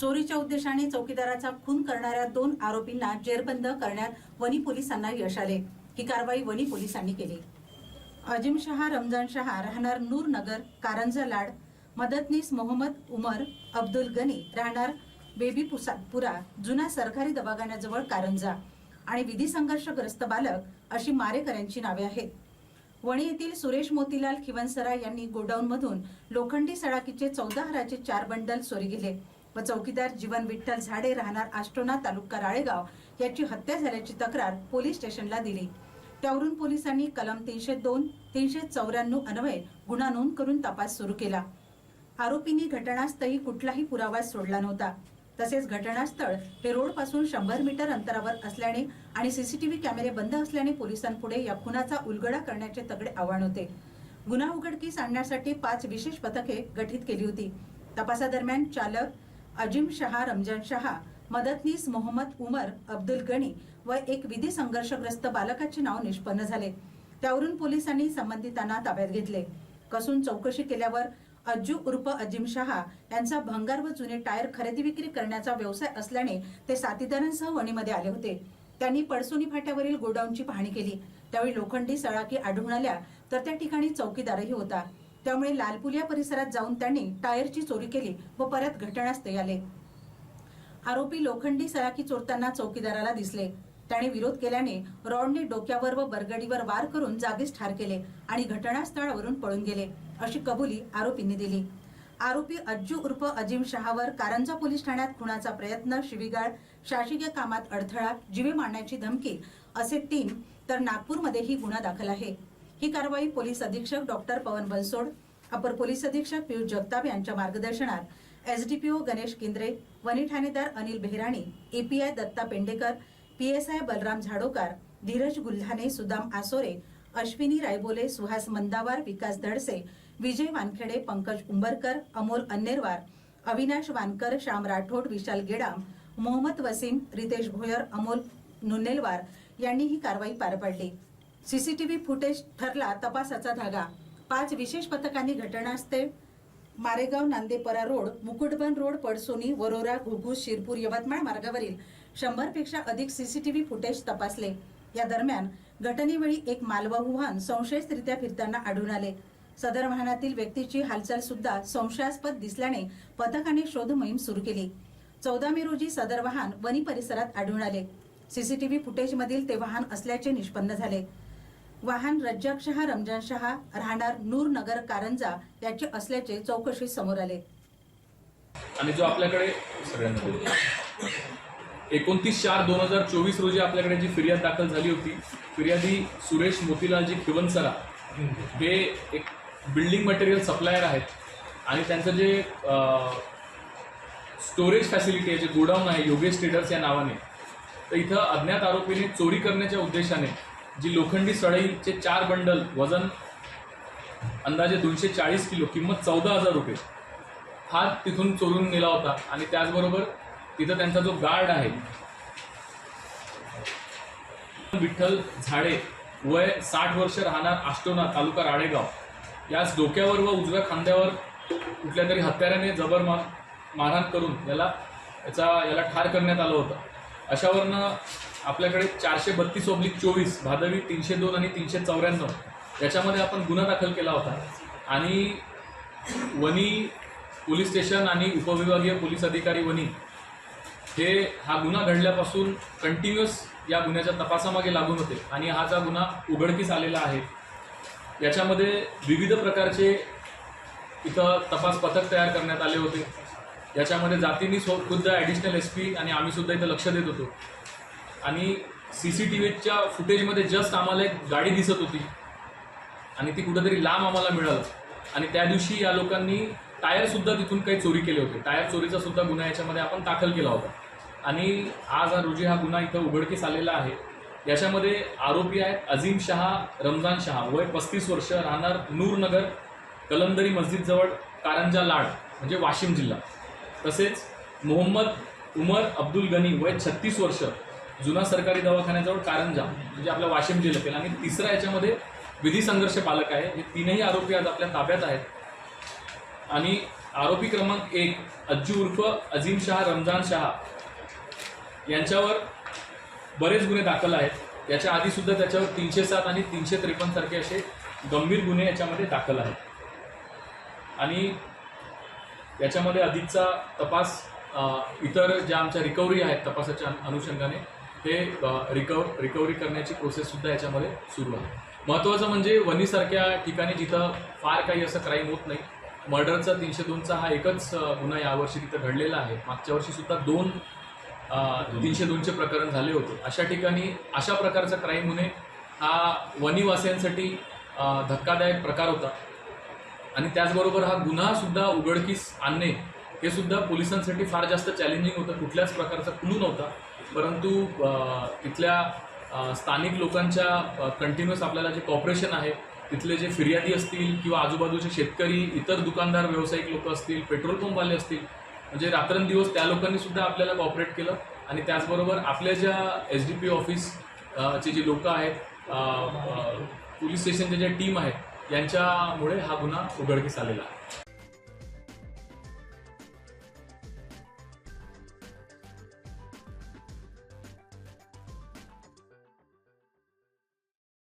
चोरीच्या उद्देशाने चौकीदाराचा खून करणाऱ्या दोन आरोपींना जेरबंद करण्यात वनी पोलिसांना यश आले. ही कारवाई वनी पोलिसांनी केली. अजिम शहा रमजान शहा राहणार नूर नगर कारंजा लाड मदतनीस मोहम्मद उमर अब्दुल गनी राहणार बेबी पुसा पुरा जुना सरकारी दवाखान्याजवळ कारंजा आणि विधी संघर्षग्रस्त बालक अशी मारेकऱ्यांची नावे आहेत. वणी येथील सुरेश मोतीलाल खिवनसरा यांनी गोडाऊनमधून लोखंडी सडाकीचे चौदा हराचे चार बंडल चोरी गेले व चौकीदार जीवन विठ्ठल झाडे राहणार आष्टोना तालुका राळेगाव याची हत्या झाल्याची तक्रार पोलीस स्टेशनला दिली. त्यावरून पोलिसांनी कलम तीनशे दोन तीनशे चौऱ्याण्णव अन्वये गुन्हा नोंद करून तपास सुरू केला. आरोपींनी घटनास्थळी कुठलाही पुरावा सोडला नव्हता. तसेच घटनास्थळ हे रोडपासून शंभर मीटर अंतरावर असल्याने आणि सीसीटीव्ही कॅमेरे बंद असल्याने पोलिसांपुढे या खुनाचा उलगडा करण्याचे तगडे आव्हान होते. गुन्हा उघडकीस आणण्यासाठी पाच विशेष पथके गठीत केली होती. तपासादरम्यान चालक अजिम शहा रमजान शहा मदतनीस मोहम्मद उमर अब्दुल गणी व एक विधी संघर्षग्रस्त बालकाचे नाव निष्पन्न झाले. त्यावरून पोलिसांनी संबंधितांना ताब्यात घेतले. कसून चौकशी केल्यावर अज्जू उर्फ अजिम शहा यांचा भंगार व जुने टायर खरेदी विक्री करण्याचा व्यवसाय असल्याने ते साथीदारांसह वणीमध्ये आले होते. त्यांनी पडसोनी फाट्यावरील गोडाऊनची पाहणी केली. त्यावेळी लोखंडी सळाकी आढळून आल्या तर त्या ठिकाणी चौकीदारही होता. त्यामुळे लालपुलिया परिसरात जाऊन त्यांनी टायरची चोरी केली व परत घटनास्थळी आले. आरोपी लोखंडी सराकी चोरताना चौकीदाराला दिसले. त्याने विरोध केल्याने रॉडने डोक्यावर व बरगडीवर वार करून जागीच ठार केले आणि घटनास्थळावरून पळून गेले अशी कबुली आरोपींनी दिली. आरोपी अज्जू उर्फ अजिम शहावर कारंजा पोलीस ठाण्यात खुणाचा प्रयत्न शिवीगाळ शासकीय कामात अडथळा जीवे मारण्याची धमकी असे तीन तर नागपूरमध्येही गुन्हा दाखल आहे. ही कारवाई पोलीस अधीक्षक डॉक्टर पवन बनसोड अपर पोलीस अधीक्षक पियुष जगताप यांच्या मार्गदर्शनात एसडीपीओ गणेश किंद्रे वनी ठाणेदार अनिल बेहराणी एपीआय दत्ता पेंडेकर पीएसआय बलराम झाडोकार धीरज गुल्हाने सुदाम आसोरे अश्विनी रायबोले सुहास मंदावार विकास धडसे विजय वानखेडे पंकज उंबरकर अमोल अन्नेरवार अविनाश वानकर श्याम राठोड विशाल गेडाम मोहम्मद वसीम रितेश भोयर अमोल नुनेलवार यांनी ही कारवाई पार पाडली. सीसीटीव्ही फुटेज ठरला तपासाचा धागा. पाच विशेष पथकांनी घटनास्थळ मारेगाव नांदेपरा रोड मुकुटबन रोड पडसोनी वरोरा घुघूस शिरपूर यवतमाळ मार्गावरील शंभरपेक्षा अधिक सीसीटीव्ही फुटेज तपासले. या दरम्यान घटनेवेळी एक मालवाहू वाहन संशयितरित्या फिरताना आढळून आले. सदर वाहनातील व्यक्तीची हालचाल सुद्धा संशयास्पद दिसल्याने पथकाने शोध मोहीम सुरू केली. चौदा मे रोजी सदर वाहन वनी परिसरात आढळून आले. सीसीटीव्ही फुटेजमधील ते वाहन असल्याचे निष्पन्न झाले. वाहन रज्जाक शहा रमजान शहा राहणार नूर नगर कारंजा याचे असल्याचे चौकशी समोर आले. आणि जो आपल्याकडे एकोणतीस चार दोन हजार चोवीस रोजी आपल्याकडे जी फिर्याद दाखल झाली होती फिर्यादी सुरेश मोतीलालजी खिवनसरा हे एक बिल्डिंग मटेरियल सप्लायर आहेत. आणि त्यांचं जे स्टोरेज फॅसिलिटी आहे जे गोडाऊन आहे योगेश ट्रेडर्स या नावाने तर इथं अज्ञात आरोपीने चोरी करण्याच्या उद्देशाने जी लोखंडी सळईचे चार बंडल वजन अंदाजे दोनशे चाळीस किलो किंमत चौदा हजार रुपये. हा तिथून चोरून नेला होता आणि त्याचबरोबर तिथं त्यांचा जो गार्ड आहे विठ्ठल झाडे वय साठ वर्ष राहणार आष्टोना तालुका राळेगाव. याच डोक्यावर व उजव्या खांद्यावर कुठल्या तरी हत्याराने जबर मार मारहाण करून याला याचा याला ठार करण्यात आलं होतं. अशावरनं आपल्याकडे चारशे बत्तीस ओब्लिक चोवीस भादवी तीनशे दोन आणि तीनशे चौऱ्याण्णव. याच्यामध्ये आपण गुन्हा दाखल केला होता. आणि वनी पोलीस स्टेशन आणि उपविभागीय पोलीस अधिकारी वनी हे हा गुन्हा घडल्यापासून कंटिन्युअस या गुन्ह्याच्या तपासामागे लागून होते. आणि हा जा गुन्हा उघडकीस आलेला आहे याच्यामध्ये विविध प्रकारचे इथं तपास पथक तयार करण्यात आले होते. याच्यामध्ये जातींनी सो खुद्द ॲडिशनल एस पी आणि आम्ही सुद्धा इथं लक्ष देत होतो. आणि सी सी टी व्हीच्या फुटेजमध्ये जस्ट आम्हाला एक गाडी दिसत होती. आणि ती कुठंतरी लांब आम्हाला मिळालं. आणि त्या दिवशी या लोकांनी टायरसुद्धा तिथून काही चोरी केले होते. टायर चोरीचा सुद्धा गुन्हा याच्यामध्ये आपण दाखल केला होता. आणि आज हा रोजी हा गुन्हा इथं उघडकीस आलेला आहे. याच्यामध्ये आरोपी आहेत अझीम शहा रमजान शहा. वय पस्तीस वर्ष राहणार नूरनगर कलंदरी मस्जिदजवळ कारंजा लाड म्हणजे वाशिम जिल्हा. तसेच मोहम्मद उमर अब्दुल गनी वय छत्तीस वर्ष जुना सरकारी दवाखान्याजवळ कारंजा म्हणजे आपल्या वाशिम जिल्ह्यातील आणि तिसरा याच्यामध्ये विधी संघर्ष पालक आहे. हे तीनही आरोपी आज आपल्या ताब्यात आहेत. आणि आरोपी क्रमांक एक अज्जू उर्फ अजीम शहा रमजान शहा यांच्यावर बरेच गुन्हे दाखल आहेत. याच्या आधी सुद्धा त्याच्यावर तीनशे सात आणि तीनशे त्रेपन्न सारखे असे गंभीर गुन्हे याच्यामध्ये दाखल आहेत. आणि याच्यामध्ये अधिकचा तपास इतर ज्या आमच्या रिकव्हरी आहेत तपासाच्या अनुषंगाने ते रिकव रिकव्हरी करण्याची प्रोसेससुद्धा याच्यामध्ये सुरू आहे. महत्त्वाचं म्हणजे वनीसारख्या ठिकाणी जिथं फार काही असं क्राईम होत नाही. मर्डरचा तीनशे दोनचा हा एकच गुन्हा यावर्षी तिथं घडलेला आहे. मागच्या वर्षीसुद्धा दोन तीनशे दोनचे प्रकरण झाले होते. अशा ठिकाणी अशा प्रकारचा क्राईम होणे हा वणीवासियांसाठी धक्कादायक प्रकार होता. आणि त्याचबरोबर हा गुन्हासुद्धा उघडकीस आणणे हे सुद्धा पोलिसांसाठी फार जास्त चॅलेंजिंग होतं. कुठल्याच प्रकारचा क्लू नव्हता. परंतु तिथल्या स्थानिक लोकांच्या कंटिन्युअस आपल्याला जे कॉपरेशन आहे तिथले जे फिर्यादी असतील किंवा आजूबाजूचे शेतकरी इतर दुकानदार व्यावसायिक लोक असतील पेट्रोल पंपवाले असतील म्हणजे रात्रंदिवस त्या लोकांनी सुद्धा आपल्याला कॉपरेट केलं. आणि त्याचबरोबर आपल्या ज्या एस डी पी ऑफिस चे जे लोक आहेत पोलीस स्टेशनच्या ज्या टीम आहेत यांच्यामुळे हा गुन्हा उघडकीस आलेला आहे.